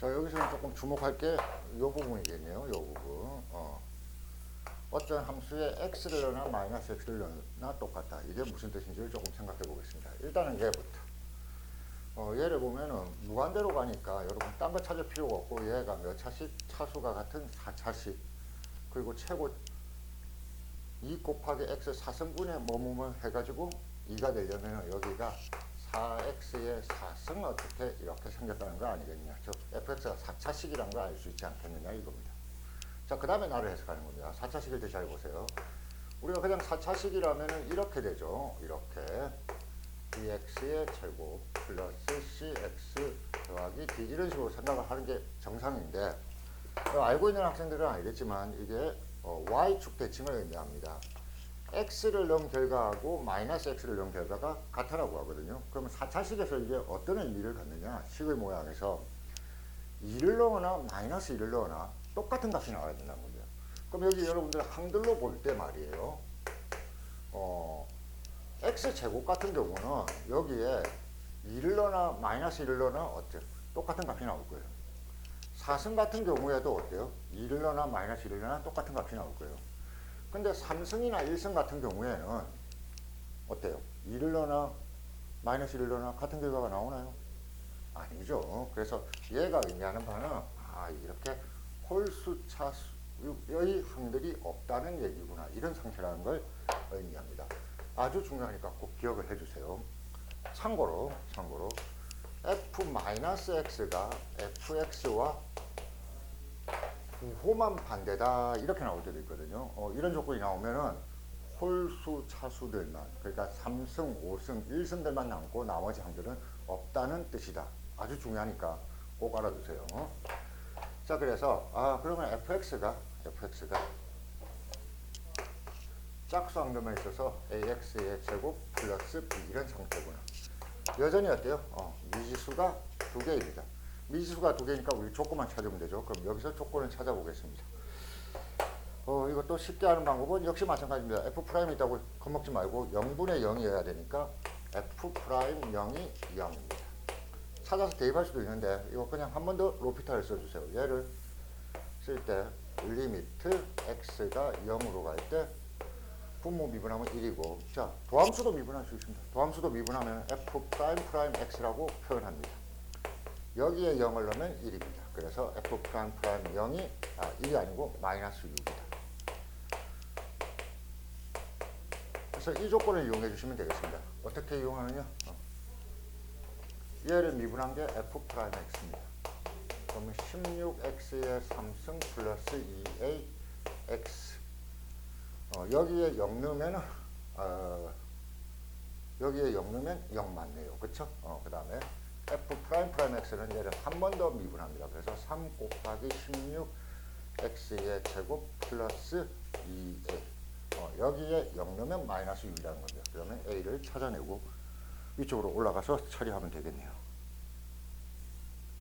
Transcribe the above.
자 여기서는 조금 주목할 게 이 부분이겠네요. 이 부분. 어. 어떤 함수에 x를 넣으나 마이너스 x를 넣으나 똑같다. 이게 무슨 뜻인지를 조금 생각해 보겠습니다. 일단은 얘부터. 어, 얘를 보면은 무한대로 가니까 여러분 딴 거 찾을 필요가 없고 얘가 몇 차씩 차수가 같은 4차씩 그리고 최고 2 곱하기 x 4승분의 뭐뭐뭐 해가지고 2가 되려면 여기가 4x의 4승 어떻게 이렇게 생겼다는 거 아니겠냐. 즉 fx가 4차식이라는 걸 알 수 있지 않겠느냐 이겁니다. 자, 그 다음에 나를 해석하는 겁니다. 4차식일 때잘 보세요. 우리가 그냥 4차식이라면 이렇게 되죠. 이렇게. dx의 제곱 플러스 cx 더하기 d 이런 식으로 생각을 하는 게 정상인데 어, 알고 있는 학생들은 알겠지만 이게 어, y축 대칭을 의미합니다. x를 넣은 결과하고 마이너스 x를 넣은 결과가 같다라고 하거든요. 그러면 4차식에서 이게 어떤 의미를 갖느냐 식의 모양에서 2를 넣거나 마이너스 1을 넣거나 똑같은 값이 나와야 된다는 겁니다. 그럼 여기 여러분들 항들로 볼 때 말이에요. 어, x 제곱 같은 경우는 여기에 2를 넣거나 마이너스 1을 넣거나 어때요? 똑같은 값이 나올 거예요. 4승 같은 경우에도 어때요? 2를 넣거나 마이너스 1을 넣거나 똑같은 값이 나올 거예요. 근데 3승이나 1승 같은 경우에는 어때요? 2를 넣거나 마이너스 1을 넣거나 같은 결과가 나오나요? 아니죠. 그래서 얘가 의미하는 바는 아 이렇게 홀수 차수의 항들이 없다는 얘기구나 이런 상태라는 걸 의미합니다. 아주 중요하니까 꼭 기억을 해주세요. 참고로 참고로 f-x가 fx와 부호만 반대다 이렇게 나올 때도 있거든요. 어, 이런 조건이 나오면은 홀수 차수들만 그러니까 3승, 5승, 1승들만 남고 나머지 항들은 없다는 뜻이다. 아주 중요하니까 꼭 알아두세요. 자 그래서 아 그러면 fx가 fx가 짝수 항들만 있어서 ax의 제곱 플러스 b 이런 상태구나. 여전히 어때요? 어, 미지수가 두 개입니다. 미지수가 두 개니까 우리 조건만 찾으면 되죠. 그럼 여기서 조건을 찾아보겠습니다. 어, 이것도 쉽게 하는 방법은 역시 마찬가지입니다. f 프라임 있다고 겁먹지 말고 0분의 0이어야 되니까 f 프라임 0이 0입니다. 찾아서 대입할 수도 있는데 이거 그냥 한 번 더 로피타를 써주세요. 얘를 쓸 때 리미트 x가 0으로 갈 때 분모 미분하면 1이고 자 도함수도 미분할 수 있습니다. 도함수도 미분하면 f 프라임 프라임 x라고 표현합니다. 여기에 0을 넣으면 1입니다. 그래서 f 프라임 프라임 0이 아 1이 아니고 마이너스 6이다. 그래서 이 조건을 이용해 주시면 되겠습니다. 어떻게 이용하느냐? 어. 얘를 미분한 게 f 프라임 x입니다. 그러면 16x의 3승 플러스 2a x 어, 여기에 0 넣으면 어, 여기에 0 넣으면 0 맞네요. 그쵸? 어, 그 다음에 f 프라임 프라임 x는 얘를 한 번 더 미분합니다. 그래서 3 곱하기 16 x의 제곱 플러스 2a 어, 여기에 0 넣으면 마이너스 6이라는 겁니다. 그러면 a를 찾아내고 위쪽으로 올라가서 처리하면 되겠네요.